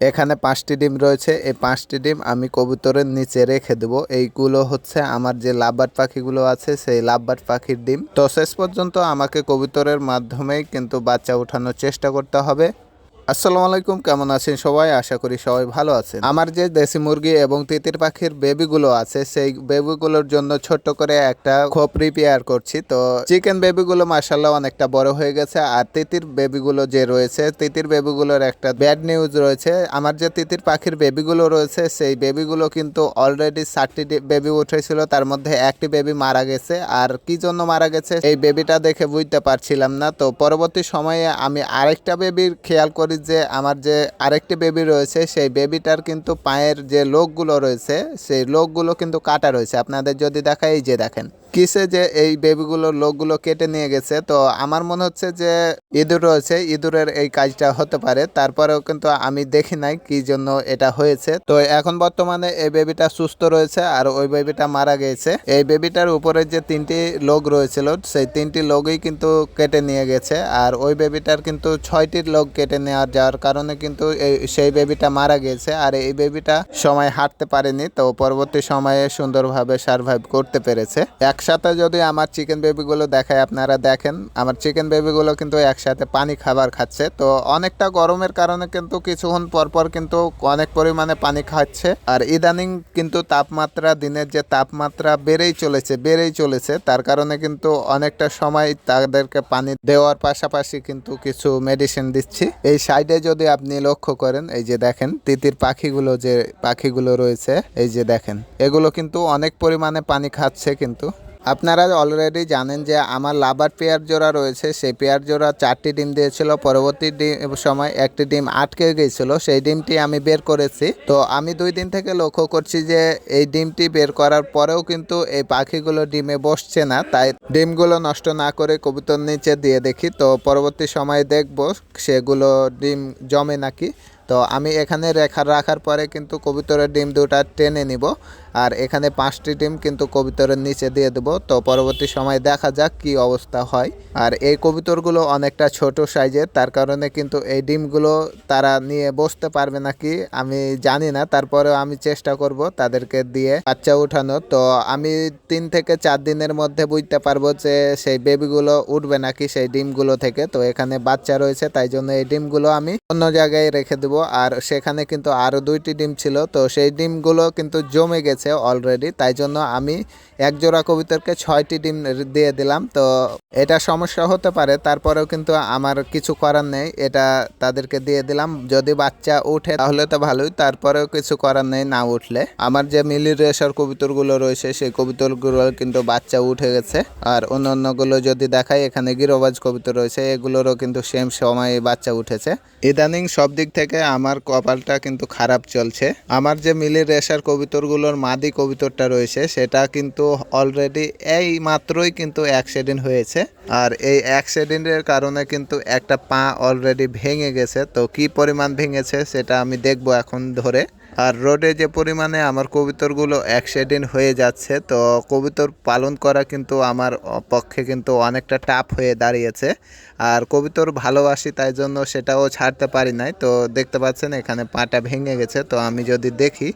এখানে পাঁচটি ডিম রয়েছে। এই পাঁচটি ডিম আমি কবুতরের নিচে রেখে দেবো। এইগুলো হচ্ছে আমার যে লাভবার্ড পাখিগুলো আছে, সেই লাভবার্ড পাখির ডিম। তো শেষ পর্যন্ত আমাকে কবুতরের মাধ্যমেই কিন্তু বাচ্চা ওঠানোর চেষ্টা করতে হবে। আসসালামু আলাইকুম, কেমন আছেন সবাই? আশা করি সবাই ভালো আছেন। আমার যে দেশি মুরগি এবং তিতির পাখির বেবিগুলো আছে, সেই বেবিগুলোর জন্য ছোট্ট করে একটা খোপ প্রিপেয়ার করছি। তো চিকেন বেবিগুলো মার্শাল্লাহ অনেকটা বড় হয়ে গেছে, আর তিতির বেবিগুলো যে রয়েছে, তিতির বেবিগুলোর একটা ব্যাড নিউজ রয়েছে। আমার যে তিতির পাখির বেবিগুলো রয়েছে, সেই বেবিগুলো কিন্তু অলরেডি ষাটটি বেবি উঠেছিল, তার মধ্যে একটি বেবি মারা গেছে। আর কি জন্য মারা গেছে, এই বেবিটা দেখে বুঝতে পারছিলাম না। তো পরবর্তী সময়ে আমি আরেকটা বেবির খেয়াল করি যে আমার যে আরেকটি বেবি রয়েছে, সেই বেবিটার কিন্তু পায়ের যে লোকগুলো রয়েছে, সেই লোকগুলো কিন্তু কাটা রয়েছে। আপনাদের যদি দেখায়, এই যে দেখেন। কিসে যে এই বেবিগুলোর লোকগুলো কেটে নিয়ে গেছে, তো আমার মনে হচ্ছে যে ইঁদুর রয়েছে, ইঁদুরের এই কাজটা হতে পারে। তারপরেও কিন্তু আমি দেখি নাই কি জন্য এটা হয়েছে। তো এখন বর্তমানে এই বেবিটা সুস্থ রয়েছে আর ওই বেবিটা মারা গেছে। এই বেবিটার উপরে যে তিনটি লোক রয়েছিল, সেই তিনটি লোকই কিন্তু কেটে নিয়ে গেছে। আর ওই বেবিটার কিন্তু ছয়টির লোক কেটে নেওয়ার যাওয়ার কারণে কিন্তু এই, সেই বেবিটা মারা গেছে আর এই বেবিটা সময় হাঁটতে পারেনি, তো পরবর্তী সময়ে সুন্দরভাবে সার্ভাইভ করতে পেরেছে। একসাথে যদি আমার চিকেন বেবিগুলো দেখায়, আপনারা দেখেন, আমার চিকেন বেবিগুলো কিন্তু একসাথে পানি খাবার খাচ্ছে, তো অনেকটা গরমের কারণে কিন্তু কিছুক্ষণ পর পর কিন্তু অনেক পরিমাণে পানি খাচ্ছে, আর ইদানিং কিন্তু তাপমাত্রা, দিনের যে তাপমাত্রা বেড়েই চলেছে বেড়েই চলেছে, তার কারণে কিন্তু অনেকটা সময় তাদেরকে পানি দেওয়ার পাশাপাশি কিন্তু কিছু মেডিসিন দিচ্ছি। এই সাইডে যদি আপনি লক্ষ্য করেন, এই যে দেখেন, তিতির পাখিগুলো যে পাখিগুলো রয়েছে, এই যে দেখেন, এগুলো কিন্তু অনেক পরিমাণে পানি খাচ্ছে কিন্তু। আপনারা অলরেডি জানেন যে আমার লাভার পেয়ার জোড়া রয়েছে, সেই পেয়ার জোড়া চারটি ডিম দিয়েছিল, পরবর্তী ডিম, সময় একটি ডিম আটকে গিয়েছিল, সেই ডিমটি আমি বের করেছি। তো আমি দুই দিন থেকে লক্ষ্য করছি যে এই ডিমটি বের করার পরেও কিন্তু এই পাখিগুলো ডিমে বসছে না, তাই ডিমগুলো নষ্ট না করে কবুতর নিচে দিয়ে দেখি। তো পরবর্তী সময়ে দেখব সেগুলো ডিম জমে নাকি। তো আমি এখানে রেখা রাখার পরে কিন্তু কবুতরের ডিম দুটা টেনে নিব। আর এখানে পাঁচটি ডিম কিন্তু কবুতরের নিচে দিয়ে দেবো। তো পরবর্তী সময় দেখা যাক কি অবস্থা হয়। আর এই কবুতরগুলো অনেকটা ছোট সাইজের, তার কারণে কিন্তু এই ডিমগুলো তারা নিয়ে বসতে পারবে নাকি আমি জানি না। তারপরেও আমি চেষ্টা করব তাদেরকে দিয়ে বাচ্চা উঠানো তো আমি তিন থেকে চার দিনের মধ্যে বুঝতে পারব যে সেই বেবিগুলো উঠবে নাকি সেই ডিমগুলো থেকে। তো এখানে বাচ্চা রয়েছে, তাই জন্য এই ডিমগুলো আমি অন্য জায়গায় রেখে দেবো। আর সেখানে কিন্তু আরও দুইটি ডিম ছিল, তো সেই ডিমগুলো কিন্তু জমে গেছে অলরেডি তাই জন্য আমি এক জোড়া কবিতরকে ছয়টি ডিম দিয়ে দিলাম। তো এটা সমস্যা হতে পারে, তারপরেও কিন্তু আমার কিছু করার নেই, এটা তাদেরকে দিয়ে দিলাম। যদি বাচ্চা উঠে তাহলে তো ভালোই, তারপরেও কিছু করার নেই না উঠলে। আমার যে মিলি রেশার কবিতরগুলো রয়েছে, সেই কবিতরগুলো কিন্তু বাচ্চা উঠে গেছে। আর অন্য অন্যগুলো যদি দেখাই, এখানে গিরোবাজ কবিতর রয়েছে, এগুলোরও কিন্তু সেম সময়ে বাচ্চা উঠেছে। ইদানিং সব দিক থেকে আমার কপালটা কিন্তু খারাপ চলছে। আমার যে মিলি রেশার কবিতরগুলোর মাদি কবিতরটা রয়েছে, সেটা কিন্তু অলরেডি এই মাত্রই কিন্তু অ্যাক্সিডেন্ট হয়েছে। আর এই অ্যাক্সিডেন্টের কারণে কিন্তু একটা পা অলরেডি ভেঙে গেছে। তো কি পরিমাণ ভেঙেছে, সেটা আমি দেখব এখন ধরে। আর রোডে যে পরিমাণে আমার কবিতরগুলো অ্যাক্সিডেন্ট হয়ে যাচ্ছে, তো কবিতর পালন করা কিন্তু আমার পক্ষে কিন্তু অনেকটা টাফ হয়ে দাঁড়িয়েছে। আর কবিতর ভালোবাসি তাই জন্য সেটাও ছাড়তে পারি নাই। তো দেখতে পাচ্ছেন এখানে পাটা ভেঙে গেছে, তো আমি যদি দেখি,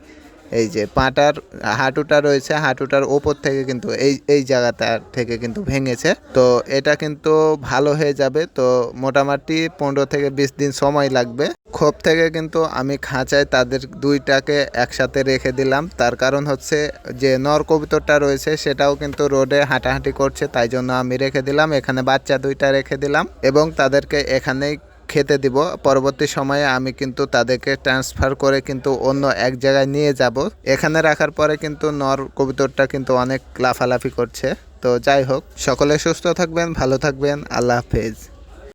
এই যে পাটার হাঁটুটা রয়েছে, হাঁটুটার ওপর থেকে কিন্তু এই এই জায়গাটা থেকে কিন্তু ভেঙেছে। তো এটা কিন্তু ভালো হয়ে যাবে, তো মোটামুটি পনেরো থেকে বিশ দিন সময় লাগবে। ক্ষোভ থেকে কিন্তু আমি খাঁচায় তাদের দুইটাকে একসাথে রেখে দিলাম। তার কারণ হচ্ছে যে নর কবুতরটা রয়েছে সেটাও কিন্তু রোডে হাঁটাহাঁটি করছে, তাই জন্য আমি রেখে দিলাম। এখানে বাচ্চা দুইটা রেখে দিলাম এবং তাদেরকে এখানেই খেতে দিব। পরবর্তী সময়ে আমি কিন্তু তাদেরকে ট্রান্সফার করে কিন্তু অন্য এক জায়গায় নিয়ে যাব। এখানে রাখার পরে কিন্তু নর কবুতরটা কিন্তু অনেক লাফালাফি করছে। তো যাই হোক, সকলে সুস্থ থাকবেন, ভালো থাকবেন। আল্লাহ হাফেজ।